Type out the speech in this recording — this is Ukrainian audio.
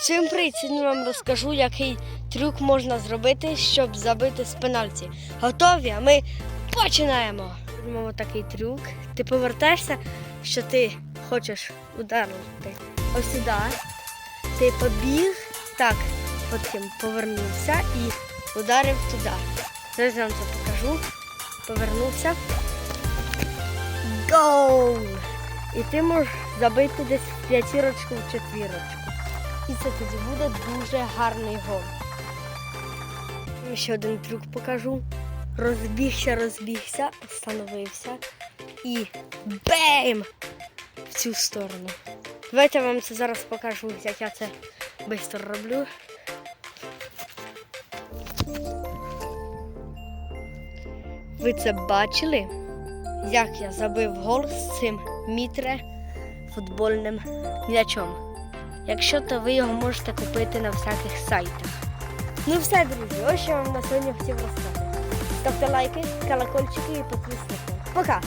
Всім привіт! Вам розкажу, який трюк можна зробити, щоб забити з пенальті. Готові? А ми починаємо! Робимо такий трюк. Ти повертаєшся, що ти хочеш ударити. Ось сюди. Ти побіг, так, потім повернувся і ударив туди. Зараз я вам це покажу. Повернувся. Гоу! І ти можеш забити десь п'ятірочку, в четвірочку. І це тоді буде дуже гарний гол. Ще один трюк покажу. Розбігся, розбігся, встановився і бейм! В цю сторону. Давайте я вам це зараз покажу, як я це швидко роблю. Ви це бачили? Як я забив гол з цим мітре футбольним м'ячом. Якщо то ви його можете купити на всяких сайтах. Ну все, друзі, ось що вам на сьогодні хотів розказати. Ставте лайки, колокольчики і підписники. Пока!